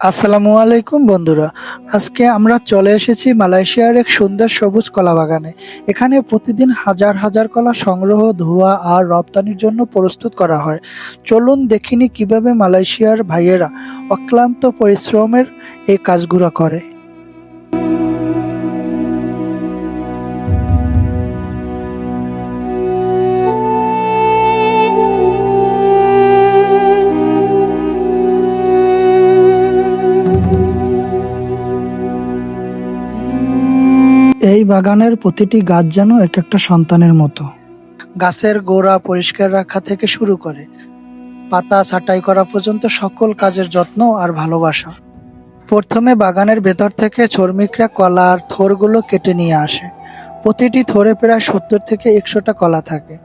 আসসালামু আলাইকুম, বন্ধুরা। আজকে আমরা চলে এসেছি মালয়েশিয়ার এক সুন্দর সবুজ কলা বাগানে এখানে প্রতিদিন হাজার হাজার কলা সংগ্রহ, ধোয়া আর রপ্তানির জন্য প্রস্তুত করা হয়। চলুন দেখিনি কীভাবে মালয়েশিয়ার ভাইয়েরা অক্লান্ত পরিশ্রমের এই কাজগুলো করে। এই বাগানের প্রতিটি গাছ যেন এক একটা সন্তানের মতো। গাছের গোড়া পরিষ্কার রাখা থেকে শুরু করে, পাতা ছাঁটাই করা পর্যন্ত সকল কাজের যত্ন আর ভালোবাসা। প্রথমে বাগানের ভেতর থেকে শ্রমিকরা কলা আর থোরগুলো কেটে নিয়ে আসে। প্রতিটি থোরে প্রায় সত্তর থেকে একশোটা কলা থাকে।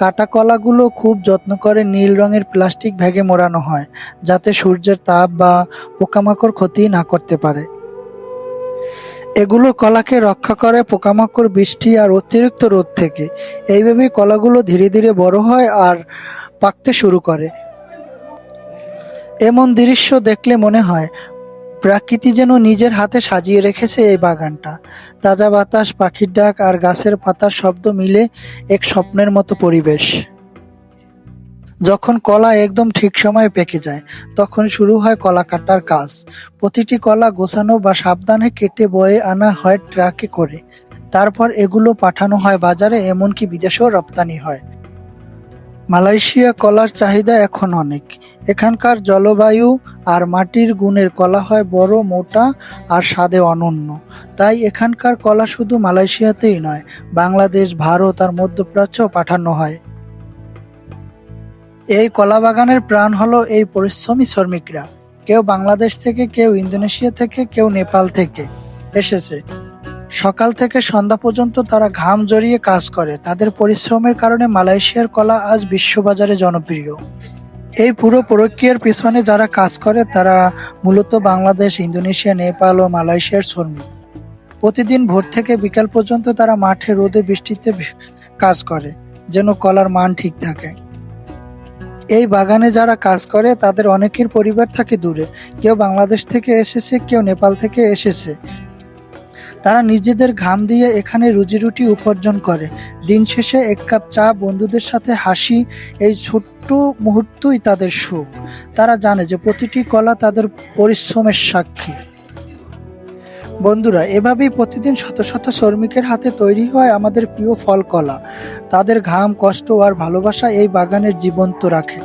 কাটা কলাগুলো খুব যত্ন করে নীল রঙের প্লাস্টিক ব্যাগে মোড়ানো হয়, যাতে সূর্যের তাপ বা পোকামাকড় ক্ষতি না করতে পারে। এগুলো কলাকে রক্ষা করে পোকামাকড়, বৃষ্টি আর অতিরিক্ত রোদ থেকে। এইভাবে কলাগুলো ধীরে ধীরে বড় হয় আর পাকতে শুরু করে। এমন দৃশ্য দেখলে মনে হয়, প্রকৃতি যেন নিজের হাতে সাজিয়ে রেখেছে এই বাগানটা। তাজা বাতাস, পাখির ডাক আর গাছের পাতার শব্দ মিলে এক স্বপ্নের মতো পরিবেশ। যখন কলা একদম ঠিক সময়ে পেকে যায়, তখন শুরু হয় কলা কাটার কাজ। প্রতিটি কলা গোছানো বা সাবধানে কেটে বয়ে আনা হয় ট্রাকে করে। তারপর এগুলো পাঠানো হয় বাজারে, এমনকি বিদেশেও রপ্তানি হয়। মালয়েশিয়া কলার চাহিদা এখন অনেক। এখানকার জলবায়ু আর মাটির গুণের কলা হয় বড়, মোটা আর স্বাদে অনন্য। তাই এখানকার কলা শুধু মালয়েশিয়াতেই নয়, বাংলাদেশ, ভারত আর মধ্যপ্রাচ্যও পাঠানো হয়। এই কলা বাগানের প্রাণ হলো এই পরিশ্রমী শ্রমিকরা। কেউ বাংলাদেশ থেকে, কেউ ইন্দোনেশিয়া থেকে, কেউ নেপাল থেকে এসেছে। সকাল থেকে সন্ধ্যা পর্যন্ত তারা ঘাম জড়িয়ে কাজ করে। তাদের পরিশ্রমের কারণে মালয়েশিয়ার কলা আজ বিশ্ববাজারে জনপ্রিয়। এই পুরো প্রক্রিয়ার পিছনে যারা কাজ করে, তারা মূলত বাংলাদেশ, ইন্দোনেশিয়া, নেপাল ও মালয়েশিয়ার শ্রমিক। প্রতিদিন ভোর থেকে বিকাল পর্যন্ত তারা মাঠে রোদে বৃষ্টিতে কাজ করে, যেন কলার মান ঠিক থাকে। এই বাগানে যারা কাজ করে, তাদের অনেকের পরিবার থাকে দূরে। কেউ বাংলাদেশ থেকে এসেছে, কেউ নেপাল থেকে এসেছে। তারা নিজেদের ঘাম দিয়ে এখানে রুজি রুটি উপার্জন করে। দিন শেষে এক কাপ চা, বন্ধুদের সাথে হাসি, এই ছোট্ট মুহূর্তই তাদের সুখ। তারা জানে যে প্রতিটি কলা তাদের পরিশ্রমের সাক্ষী। বন্ধুরা, এভাবেই প্রতিদিন শত শত শ্রমিকের হাতে তৈরি হয় আমাদের প্রিয় ফল কলা তাদের ঘাম, কষ্ট আর ভালোবাসা এই বাগানের জীবন্ত রাখে।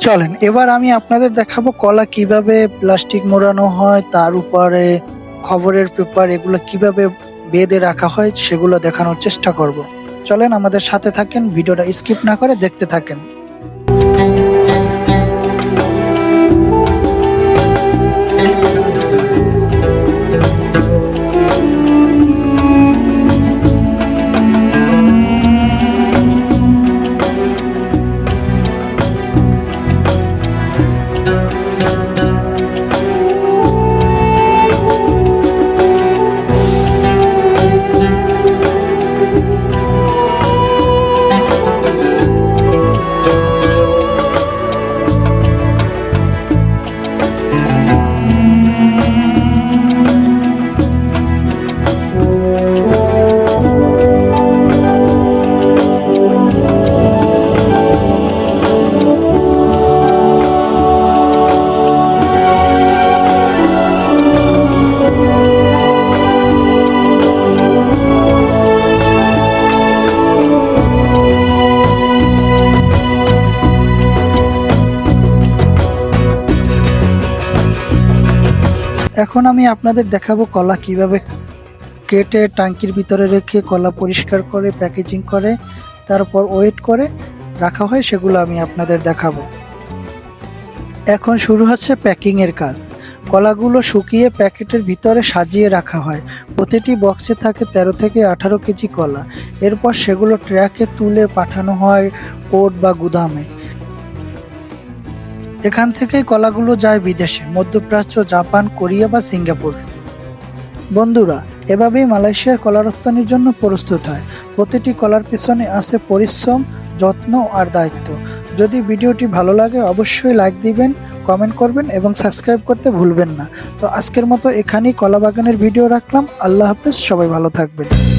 চলেন, এবার আমি আপনাদের দেখাবো কলা কীভাবে প্লাস্টিক মোড়ানো হয়, তার উপরে খবরের পেপার, এগুলো কীভাবে বেঁধে রাখা হয়, সেগুলো দেখানোর চেষ্টা করব। চলেন, আমাদের সাথে থাকেন, ভিডিওটা স্কিপ না করে দেখতে থাকেন। এখন আমি আপনাদের দেখাবো কলা কীভাবে কেটে ট্যাঙ্কির ভিতরে রেখে কলা পরিষ্কার করে প্যাকেজিং করে, তারপর ওয়েট করে রাখা হয়, সেগুলো আমি আপনাদের দেখাবো। এখন শুরু হচ্ছে প্যাকিং এর কাজ। কলাগুলো শুকিয়ে প্যাকেটের ভিতরে সাজিয়ে রাখা হয়। প্রতিটি বক্সে থাকে তেরো থেকে আঠারো কেজি কলা। এরপর সেগুলো ট্র্যাকে তুলে পাঠানো হয় পোর্ট বা গুদামে। এখান থেকেই কলাগুলো যায় বিদেশে, মধ্যপ্রাচ্য, জাপান, কোরিয়া বা সিঙ্গাপুর। বন্ধুরা, এভাবেই মালয়েশিয়ার কলা রপ্তানির জন্য প্রস্তুত হয়। প্রতিটি কলার পিছনে আছে পরিশ্রম, যত্ন আর দায়িত্ব। যদি ভিডিওটি ভালো লাগে, অবশ্যই লাইক দিবেন, কমেন্ট করবেন এবং সাবস্ক্রাইব করতে ভুলবেন না। তো আজকের মতো এখানেই কলা বাগানের ভিডিও রাখলাম। আল্লাহ হাফেজ, সবাই ভালো থাকবেন।